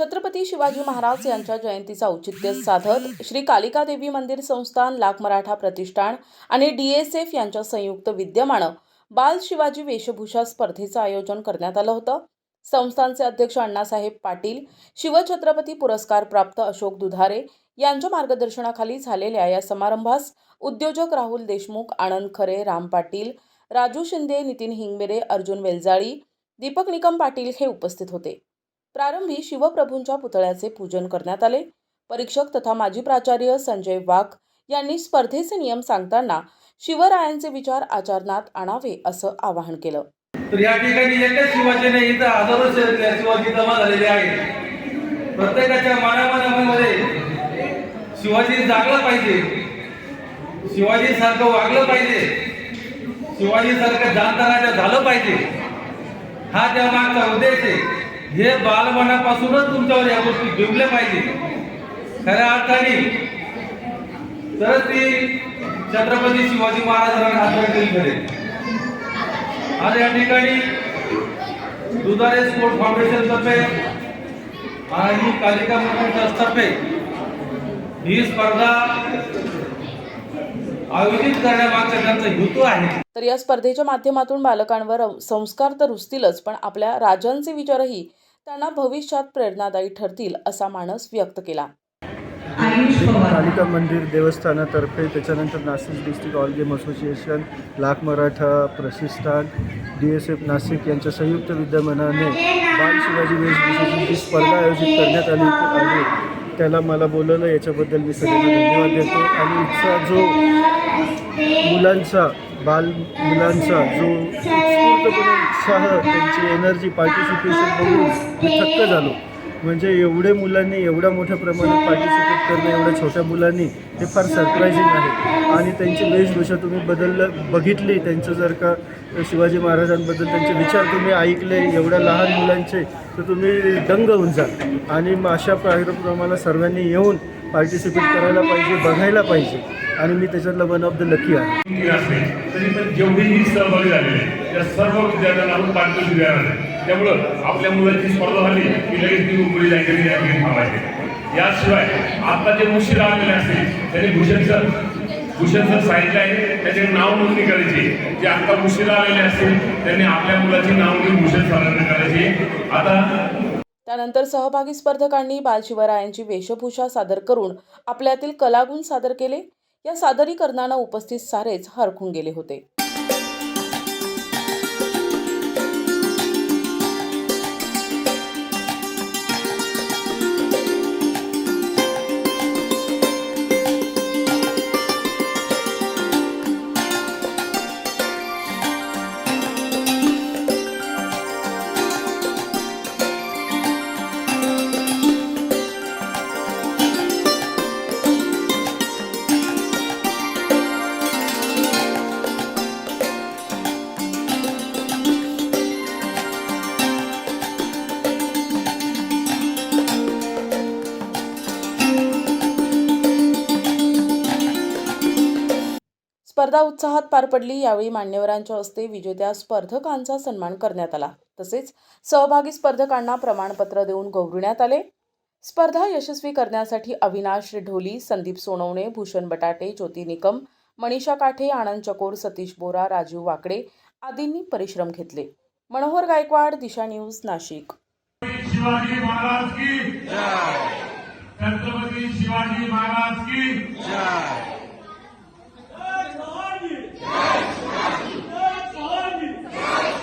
छत्रपती शिवाजी महाराज यांच्या जयंतीचा औचित्य साधत श्री कालिका देवी मंदिर संस्थान लाख मराठा प्रतिष्ठान आणि डी एस एफ यांच्या संयुक्त विद्यमानं बाल शिवाजी वेशभूषा स्पर्धेचं आयोजन करण्यात आलं होतं. संस्थानचे अध्यक्ष अण्णासाहेब पाटील शिवछत्रपती पुरस्कार प्राप्त अशोक दुधारे यांच्या मार्गदर्शनाखाली झालेल्या या समारंभास उद्योजक राहुल देशमुख आनंद खरे राम पाटील राजू शिंदे नितीन हिंगमिरे अर्जुन वेलजाळी दीपक निकम पाटील हे उपस्थित होते. प्रारंभी शिवप्रभूंच्या पुतळ्याचे पूजन करण्यात आले. परीक्षक तथा माजी प्राचार्य संजय वाघ यांनी स्पर्धेचे नियम सांगताना शिवरायांचे विचार आचरणात आणावे असं आवाहन केलं. तर या ठिकाणी एकच शिवाजी नाही इथं हजारो शिवाजी जमा झालेले आहेत. प्रत्येकाच्या मनामनामध्ये शिवाजी जागलं पाहिजे. शिवाजी सारखं वागलं पाहिजे. शिवाजी सारखं जाणताना झालं पाहिजे. हा त्या मागचा उद्देश आहे. हे बालपणापासूनच तुमच्यावर या गोष्टी घेतल्या पाहिजे. खऱ्या अर्थाने. तर ती छत्रपती शिवाजी महाराजांना आठवण आज या ठिकाणी दुधारे स्पोर्ट फाउंडेशन तर्फे आणि कालिका मंडळ तर्फे ही स्पर्धा आयोजित करण्यामागचा त्यांचा हेतू आहे. तर या स्पर्धेच्या माध्यमातून बालकांवर संस्कार तर रुचतीलच पण आपल्या राजांचे विचारही त्यांना भविष्यात प्रेरणादायी ठरतील असा मानस व्यक्त केला. आयुष पवार कालिका मंदिर देवस्थानातर्फे त्याच्यानंतर Nashik district all game association Lakh Maratha Pratishthan D S F Nashik यांच्या संयुक्त विद्यमानाने बाल शिवाजी वेशभूषेची जी स्पर्धा आयोजित करण्यात आली आणि त्याला मला बोलवलं याच्याबद्दल मी सगळ्यांना धन्यवाद देतो. आणि इथचा जो मुलांचा बाल मुलांचा जो उत्स्फूर्तपणे उत्साह त्यांची एनर्जी पार्टिसिपेशन बघून थक्क झालो. म्हणजे एवढे मुलांनी एवढ्या मोठ्या प्रमाणात पार्टिसिपेट करणं एवढ्या छोट्या मुलांनी हे फार सरप्रायझिंग आहे. आणि त्यांची वेशभूषा तुम्ही बदललं बघितली त्यांचं जर का शिवाजी महाराजांबद्दल त्यांचे विचार तुम्ही ऐकले एवढ्या लहान मुलांचे तर तुम्ही दंग होऊन जा. आणि मग अशा कार्यक्रमाला सर्वांनी येऊन पार्टिसिपेट करायला पाहिजे बघायला पाहिजे. आणि मी त्याच्यातला वन ऑफ द लकी आहे. तरी जेवढीही सहभागी झालेले त्या सर्व विद्यार्थ्यांना आपण पारितोषिक त्यामुळं आपल्या मुलाची स्पर्धा झाली. की लगेच ती उकळी जायची थांबायचे. याशिवाय आता जे मुशीर आलेले असतील त्यांनी भूषण सर भूषण सर सांगितलं आहे त्याचे नाव नोंदणी करायची. जे आता मुशीर आलेले असतील त्यांनी आपल्या मुलाची नाव नोंदणी भूषण सरांना करायची. आता त्यानंतर सहभागी स्पर्धकांनी बालशिवरायांची वेशभूषा सादर करून आपल्यातील कलागुण सादर केले. या सादरीकरणानं उपस्थित सारेच हरखून गेले होते. स्पर्धा उत्साहात पार पडली यावेळी मान्यवरांच्या हस्ते विजेत्या स्पर्धकांचा सन्मान करण्यात आला. तसेच सहभागी स्पर्धकांना प्रमाणपत्र देऊन गौरवण्यात आले. स्पर्धा यशस्वी करण्यासाठी अविनाश ढोली संदीप सोनवणे भूषण बटाटे ज्योती निकम मनीषा काठे आनंद चकोर सतीश बोरा राजीव वाकडे आदींनी परिश्रम घेतले. मनोहर गायकवाड दिशा न्यूज नाशिक. शिवाजी महाराज की छत्रपती शिवाजी महाराज की